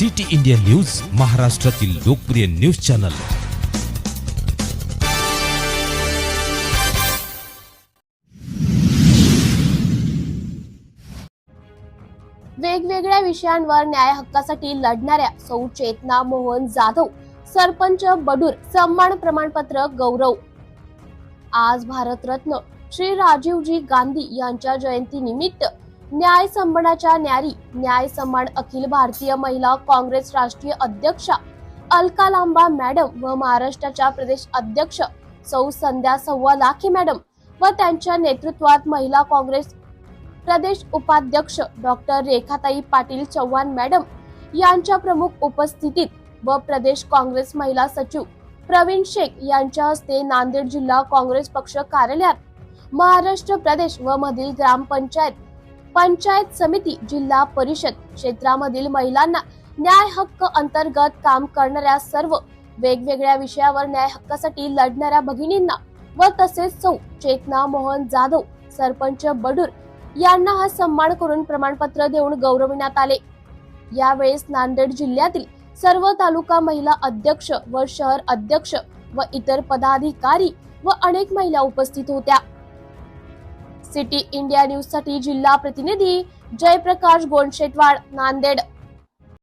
City India news महाराष्ट्रातील लोकप्रिय news channel. वेगवेगळ्या विषयांवर न्याय हक्कासाठी लढणाऱ्या सौ चेतना मोहन जाधव सरपंच बडूर सन्मान प्रमाणपत्र गौरव. आज भारतरत्न श्री राजीवजी गांधी यांच्या जयंती निमित्त न्याय सन्मानाच्या न्यारी न्याय सन्मान अखिल भारतीय महिला काँग्रेस राष्ट्रीय अध्यक्षा अलका लांबा मॅडम व महाराष्ट्राच्या प्रदेश अध्यक्ष सौ संध्या सव्वा लाखे मॅडम व त्यांच्या नेतृत्वात महिला काँग्रेस प्रदेश उपाध्यक्ष डॉक्टर रेखाताई पाटील चव्हाण मॅडम यांच्या प्रमुख उपस्थितीत व प्रदेश काँग्रेस महिला सचिव प्रवीण शेख यांच्या हस्ते नांदेड जिल्हा काँग्रेस पक्ष कार्यालयात महाराष्ट्र प्रदेश व मधील ग्रामपंचायत पंचायत समिती जिल्हा परिषद क्षेत्रामधील महिलांना न्याय हक्क अंतर्गत काम करणाऱ्या सर्व वेगवेगळ्या विषयावर न्याय हक्कासाठी लढणाऱ्या भगिनींना व तसेच सौ चेतना मोहन जाधव सरपंच बडूर यांना हा सन्मान करून प्रमाणपत्र देऊन गौरविण्यात आले. यावेळेस नांदेड जिल्ह्यातील सर्व तालुका महिला अध्यक्ष व शहर अध्यक्ष व इतर पदाधिकारी व अनेक महिला उपस्थित होत्या. सिटी इंडिया न्यूजसाठी जिल्हा प्रतिनिधी जयप्रकाश गोंडशेटवाड नांदेड.